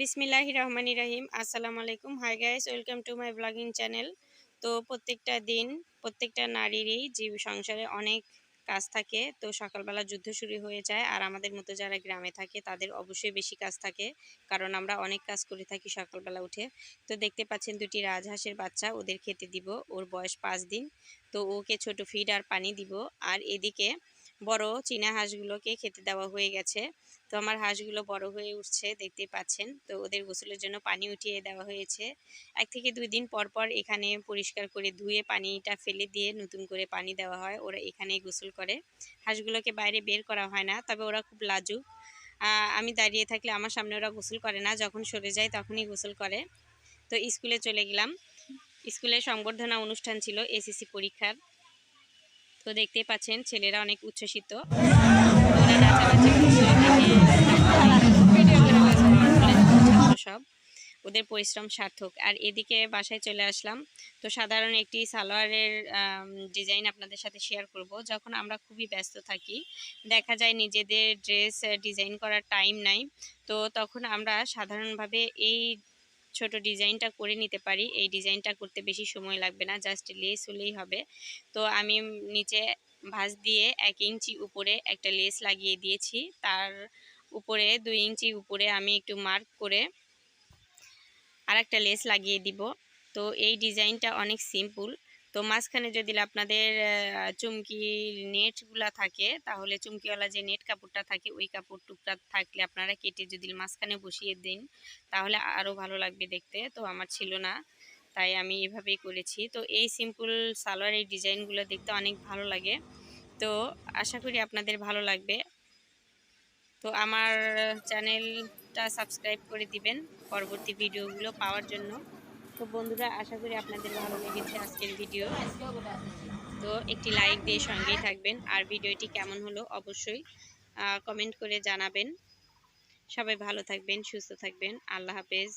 বিসমিল্লাহ রহমানি রাহিম। আসসালামু আলাইকুম। Hi guys welcome to my blogging channel তো প্রত্যেকটা দিন, প্রত্যেকটা নারীরই জীব সংসারে অনেক কাজ থাকে। তো সকালবেলা যুদ্ধ শুরু হয়ে যায়। আর আমাদের মতো যারা গ্রামে থাকে, তাদের অবশ্যই বেশি কাজ থাকে। কারণ আমরা অনেক কাজ করে থাকি সকালবেলা উঠে। তো দেখতে পাচ্ছেন দুটি রাজহাঁসের বাচ্চা, ওদের খেতে দিব। ওর বয়স পাঁচ দিন। তো ওকে ছোট ফিড আর পানি দিব। আর এদিকে বড় চীনা হাঁসগুলোকে খেতে দেওয়া হয়ে গেছে। তো আমার হাঁসগুলো বড় হয়ে উঠছে, দেখতেই পাচ্ছেন। তো ওদের গোসলের জন্য পানি উঠিয়ে দেওয়া হয়েছে। এক থেকে দুই দিন পর পর এখানে পরিষ্কার করে ধুয়ে পানিটা ফেলে দিয়ে নতুন করে পানি দেওয়া হয়। ওরা এখানেই গোসল করে। হাঁসগুলোকে বাইরে বের করা হয় না, তবে ওরা খুব লাজুক। আমি দাঁড়িয়ে থাকলে আমার সামনে ওরা গোসল করে না। যখন সরে যায় তখনই গোসল করে। তো স্কুলে চলে গেলাম। স্কুলে সংবর্ধনা অনুষ্ঠান ছিল, এসএসসি পরীক্ষার। তো দেখতেই পাচ্ছেন ছেলেরা অনেক উচ্ছ্বসিত। সব। ওদের পরিশ্রম সার্থক। আর এদিকে বাসায় চলে আসলাম। তো সাধারণ একটি সালোয়ারের ডিজাইন আপনাদের সাথে শেয়ার করব। যখন আমরা খুবই ব্যস্ত থাকি, দেখা যায় নিজেদের ড্রেস ডিজাইন করার টাইম নাই। তো তখন আমরা সাধারণভাবে এই ছোট ডিজাইনটা করে নিতে পারি। এই ডিজাইনটা করতে বেশি সময় লাগবে না, জাস্ট লেস হলেই হবে। তো আমি নিচে ভাঁজ দিয়ে এক ইঞ্চি উপরে একটা লেস লাগিয়ে দিয়েছি। তার উপরে দুই ইঞ্চি উপরে আমি একটু মার্ক করে আর একটা লেস লাগিয়ে দিব। তো এই ডিজাইনটা অনেক সিম্পল। তো মাঝখানে যদি আপনাদের চুমকি নেটগুলা থাকে, তাহলে চুমকিওয়ালা যে নেট কাপড়টা থাকে, ওই কাপড় টুকটা থাকলে আপনারা কেটে যদি মাঝখানে বসিয়ে দিন, তাহলে আরও ভালো লাগবে দেখতে। তো আমার ছিল না, তাই আমি এভাবেই করেছি। তো এই সিম্পল সালোয়ার, এই ডিজাইনগুলো দেখতে অনেক ভালো লাগে। তো আশা করি আপনাদের ভালো লাগবে। তো আমার চ্যানেলটা সাবস্ক্রাইব করে দিবেন, পরবর্তী ভিডিওগুলো পাওয়ার জন্য। তো বন্ধুরা, আশা করি আপনাদের ভালো লেগেছে আজকের ভিডিও তো একটি লাইক দিয়ে সঙ্গেই থাকবেন। আর ভিডিওটি কেমন হলো অবশ্যই কমেন্ট করে জানাবেন। সবাই ভালো থাকবেন, সুস্থ থাকবেন। আল্লাহ হাফেজ।